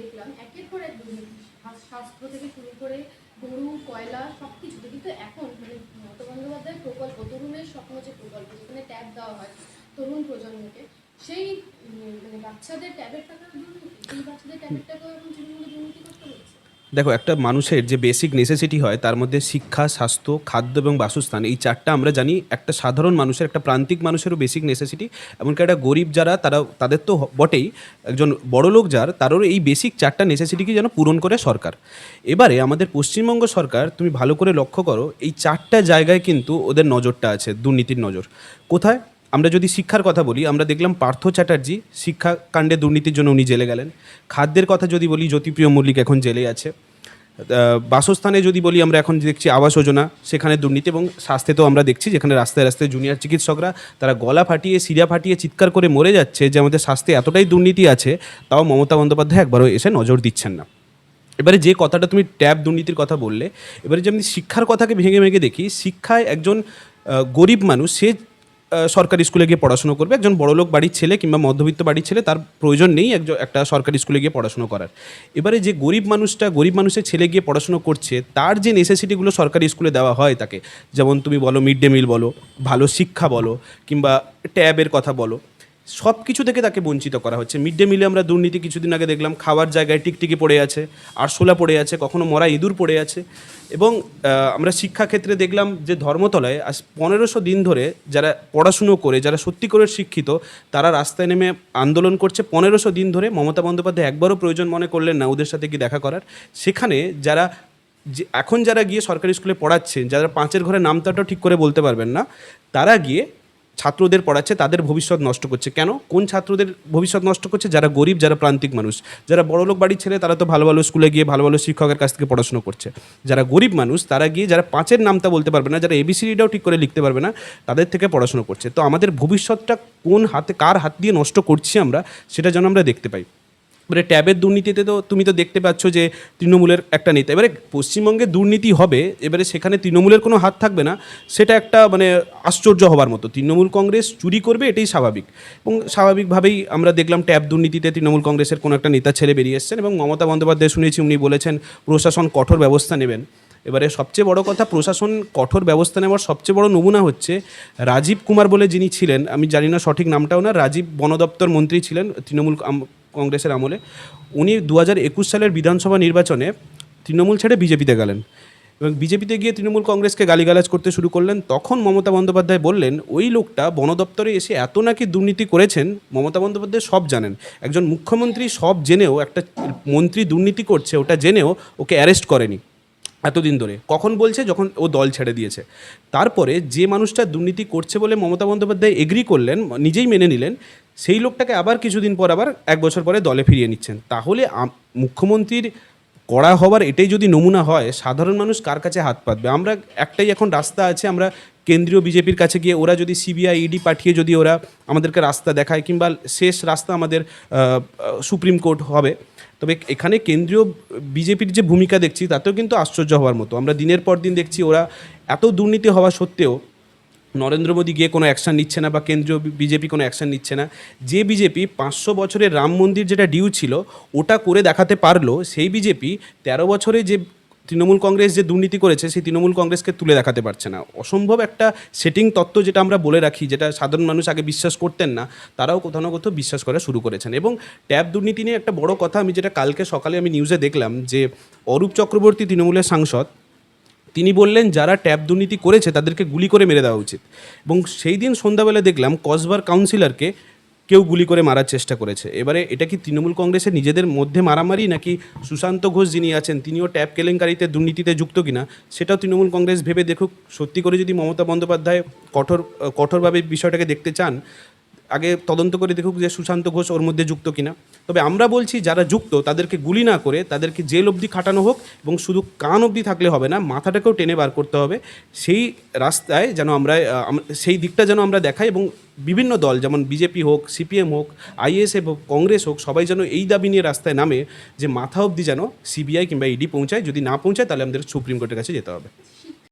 দেখলাম, একের পর এক দুর্নীতি স্বাস্থ্য থেকে শুরু করে গরু, কয়লা সব কিছুতে কিন্তু এখন মানে মমতা বন্দ্যোপাধ্যায়ের প্রকল্প, তরুণের স্বপ্ন যে প্রকল্প, যেখানে ট্যাব দেওয়া হয় তরুণ প্রজন্মকে, সেই মানে বাচ্চাদের ট্যাবের টাকা দুর্নীতি সেই বাচ্চাদের ট্যাবের টাকা এখন তৃণমূলে দুর্নীতি করতে হচ্ছে। দেখো, একটা মানুষের যে বেসিক নেসেসিটি হয়, তার মধ্যে শিক্ষা, স্বাস্থ্য, খাদ্য এবং বাসস্থান, এই চারটা আমরা জানি একটা সাধারণ মানুষের, একটা প্রান্তিক মানুষেরও বেসিক নেসেসিটি এমনকি একটা গরিব যারা, তারা, তাদের তো বটেই, একজন বড় লোক যার, তারও এই বেসিক চারটা নেসেসিটিকে যেন পূরণ করে সরকার। এবারে আমাদের পশ্চিমবঙ্গ সরকার, তুমি ভালো করে লক্ষ্য করো, এই চারটা জায়গায় কিন্তু ওদের নজরটা আছে, দুর্নীতির নজর। কোথায়? আমরা যদি শিক্ষার কথা বলি, আমরা দেখলাম পার্থ চ্যাটার্জি শিক্ষাকাণ্ডে দুর্নীতির জন্য উনি জেলে গেলেন। খাদ্যের কথা যদি বলি, জ্যোতিপ্রিয় মল্লিক এখন জেলে আছে। বাসস্থানে যদি বলি, আমরা এখন দেখছি আবাস যোজনা, সেখানে দুর্নীতি এবং স্বাস্থ্যে তো আমরা দেখছি, যেখানে রাস্তায় রাস্তায় জুনিয়র চিকিৎসকরা, তারা গলা ফাটিয়ে সিরা ফাটিয়ে চিৎকার করে মরে যাচ্ছে, যে আমাদের স্বাস্থ্যে এতটাই দুর্নীতি আছে, তাও মমতা বন্দ্যোপাধ্যায় একবারও এসে নজর দিচ্ছেন না। এবারে যে কথাটা তুমি ট্যাব দুর্নীতির কথা বললে, এবারে যে আমি শিক্ষার কথাকে ভেঙে ভেঙে দেখি, শিক্ষায় একজন গরিব মানুষ, সে সরকারি স্কুলে গিয়ে পড়াশুনো করবে। একজন বড়লোক বাড়ির ছেলে কিংবা মধ্যবিত্ত বাড়ির ছেলে, তার প্রয়োজন নেই একজন একটা সরকারি স্কুলে গিয়ে পড়াশুনো করার। এবারে যে গরিব মানুষটা, গরিব মানুষের ছেলে গিয়ে পড়াশুনো করছে, তার যে নেসেসিটিগুলো সরকারি স্কুলে দেওয়া হয় তাকে, যেমন তুমি বলো মিড ডে মিল বলো, ভালো শিক্ষা বলো, কিংবা ট্যাবের কথা বলো সব কিছু থেকে তাকে বঞ্চিত করা হচ্ছে। মিড ডে মিলে আমরা দুর্নীতি কিছুদিন আগে দেখলাম, খাওয়ার জায়গায় টিকটিকি পড়ে আছে, আরশোলা পড়ে আছে, কখনো মরা ইঁদুর পড়ে আছে। এবং আমরা শিক্ষাক্ষেত্রে দেখলাম যে ধর্মতলায় আজ পনেরোশো দিন ধরে যারা পড়াশুনো করে, যারা সত্যি করে শিক্ষিত, তারা রাস্তায় নেমে আন্দোলন করছে। পনেরোশো দিন ধরে মমতা বন্দ্যোপাধ্যায় একবারও প্রয়োজন মনে করলেন না ওদের সাথে কি দেখা করার। সেখানে যারা যে, এখন যারা গিয়ে সরকারি স্কুলে পড়াচ্ছেন, যারা পাঁচের ঘরে নামতাটাও ঠিক করে বলতে পারবেন না, তারা গিয়ে ছাত্রদের পড়াচ্ছে, তাদের ভবিষ্যৎ নষ্ট করছে। কেন? কোন ছাত্রদের ভবিষ্যৎ নষ্ট করছে? যারা গরিব, যারা প্রান্তিক মানুষ। যারা বড়লোক বাড়ির ছেলে, তারা তো ভালো ভালো স্কুলে গিয়ে ভালো ভালো শিক্ষকের কাছ থেকে পড়াশোনা করছে। যারা গরিব মানুষ, তারা গিয়ে যারা পাঁচের নামটা বলতে পারবে না, যারা এবিসিডিটাও ঠিক করে লিখতে পারবে না, তাদের থেকে পড়াশোনা করছে। তো আমাদের ভবিষ্যৎটা কোন হাতে, কার হাত দিয়ে নষ্ট করছি আমরা, সেটা যেন আমরা দেখতে পাই। এবারে ট্যাবের দুর্নীতিতে তো তুমি তো দেখতে পাচ্ছ যে তৃণমূলের একটা নেতা। এবারে পশ্চিমবঙ্গে দুর্নীতি হবে, এবারে সেখানে তৃণমূলের কোনো হাত থাকবে না, সেটা একটা মানে আশ্চর্য হবার মতো। তৃণমূল কংগ্রেস চুরি করবে, এটাই স্বাভাবিক। এবং স্বাভাবিকভাবেই আমরা দেখলাম ট্যাব দুর্নীতিতে তৃণমূল কংগ্রেসের কোনো একটা নেতা ছেড়ে বেরিয়ে এসছেন এবং মমতা বন্দ্যোপাধ্যায় শুনেছি উনি বলেছেন, প্রশাসন কঠোর ব্যবস্থা নেবেন। এবারে সবচেয়ে বড় কথা, প্রশাসন কঠোর ব্যবস্থা নেওয়ার সবচেয়ে বড় নমুনা হচ্ছে রাজীব কুমার বলে যিনি ছিলেন, আমি জানি না সঠিক নামটাও না, রাজীব বন দপ্তর মন্ত্রী ছিলেন, তৃণমূল কংগ্রেসের আমলে, উনি দু একুশ সালের বিধানসভা নির্বাচনে তৃণমূল ছেড়ে বিজেপিতে গেলেন। এবং বিজেপিতে গিয়ে তৃণমূল কংগ্রেসকে গালিগালাজ করতে শুরু করলেন, তখন মমতা বন্দ্যোপাধ্যায় বললেন, ওই লোকটা বন দপ্তরে এসে এত নাকি দুর্নীতি করেছেন? মমতা বন্দ্যোপাধ্যায় সব জানেন। একজন মুখ্যমন্ত্রী সব জেনেও, একটা মন্ত্রী দুর্নীতি করছে, ওটা জেনেও ওকে অ্যারেস্ট করেনি এতদিন ধরে। কখন বলছে? যখন ও দল ছেড়ে দিয়েছে। তারপরে যে মানুষটা দুর্নীতি করছে বলে মমতা বন্দ্যোপাধ্যায় এগ্রি করলেন, নিজেই মেনে নিলেন সেই লোকটাকে আবার কিছুদিন পর আবার এক বছর পরে দলে ফিরিয়ে নিচ্ছেন। তাহলে মুখ্যমন্ত্রীর কড়া হওয়ার এটাই যদি নমুনা হয়, সাধারণ মানুষ কার কাছে হাত পাতবে? আমরা একটাই এখন রাস্তা আছে, আমরা কেন্দ্রীয় বিজেপির কাছে গিয়ে ওরা যদি সিবিআই, ইডি পাঠিয়ে যদি ওরা আমাদেরকে রাস্তা দেখায়, কিংবা শেষ রাস্তা আমাদের সুপ্রিম কোর্ট হবে, তবে এখানে কেন্দ্রীয় বিজেপির যে ভূমিকা দেখছি, তাতেও কিন্তু আশ্চর্য হওয়ার মতো। আমরা দিনের পর দিন দেখছি ওরা এত দুর্নীতি হওয়া সত্ত্বেও নরেন্দ্র মোদী গিয়ে কোনো অ্যাকশন নিচ্ছে না বা কেন্দ্রীয় বিজেপি কোনো অ্যাকশন নিচ্ছে না, যে বিজেপি পাঁচশো বছরের রাম মন্দির যেটা ডিউ ছিল, ওটা করে দেখাতে পারল, সেই বিজেপি তেরো বছরে যে তৃণমূল কংগ্রেস যে দুর্নীতি করেছে, সেই তৃণমূল কংগ্রেসকে তুলে দেখাতে পারছে না। অসম্ভব একটা সেটিং তত্ত্ব যেটা আমরা বলে রাখি, যেটা সাধারণ মানুষ আগে বিশ্বাস করতেন না, তারাও কোথাও না কোথাও বিশ্বাস করা শুরু করেছেন। এবং ট্যাব দুর্নীতি নিয়ে একটা বড় কথা আমি যেটা কালকে সকালে আমি নিউজে দেখলাম, যে অরূপ চক্রবর্তী তৃণমূলের সাংসদ তিনি বললেন, যারা ট্যাব দুর্নীতি করেছে, তাদেরকে গুলি করে মেরে দেওয়া উচিত। এবং সেই দিন সন্ধ্যাবেলা দেখলাম, কসবার কাউন্সিলরকে কেউ গুলি করে মারার চেষ্টা করেছে। এবারে এটা কি তৃণমূল কংগ্রেসের নিজেদের মধ্যে মারামারি, নাকি সুশান্ত ঘোষ যিনি আছেন, তিনিও ট্যাব কেলেঙ্কারিতে দুর্নীতিতে যুক্ত কিনা, সেটাও তৃণমূল কংগ্রেস ভেবে দেখুক। সত্যি করে যদি মমতা বন্দ্যোপাধ্যায় কঠোর, কঠোরভাবে বিষয়টাকে দেখতে চান আগে তদন্ত করে দেখুক যে সুশান্ত ঘোষ ওর মধ্যে যুক্ত কিনা। তবে আমরা বলছি, যারা যুক্ত, তাদেরকে গুলি না করে, তাদেরকে জেল অবধি খাটানো হোক এবং শুধু কান অবধি থাকলে হবে না, মাথাটাকেও টেনে বার করতে হবে। সেই রাস্তায় যেন আমরা সেই দিকটা যেন আমরা দেখাই এবং বিভিন্ন দল, যেমন বিজেপি হোক, সিপিএম হোক, আইএসএফ হোক, কংগ্রেস হোক, সবাই যেন এই দাবি নিয়ে রাস্তায় নামে যে মাথা অবধি যেন সিবিআই কিংবা ইডি পৌঁছায়। যদি না পৌঁছায়, তাহলে আমাদের সুপ্রিম কোর্টের কাছে যেতে হবে।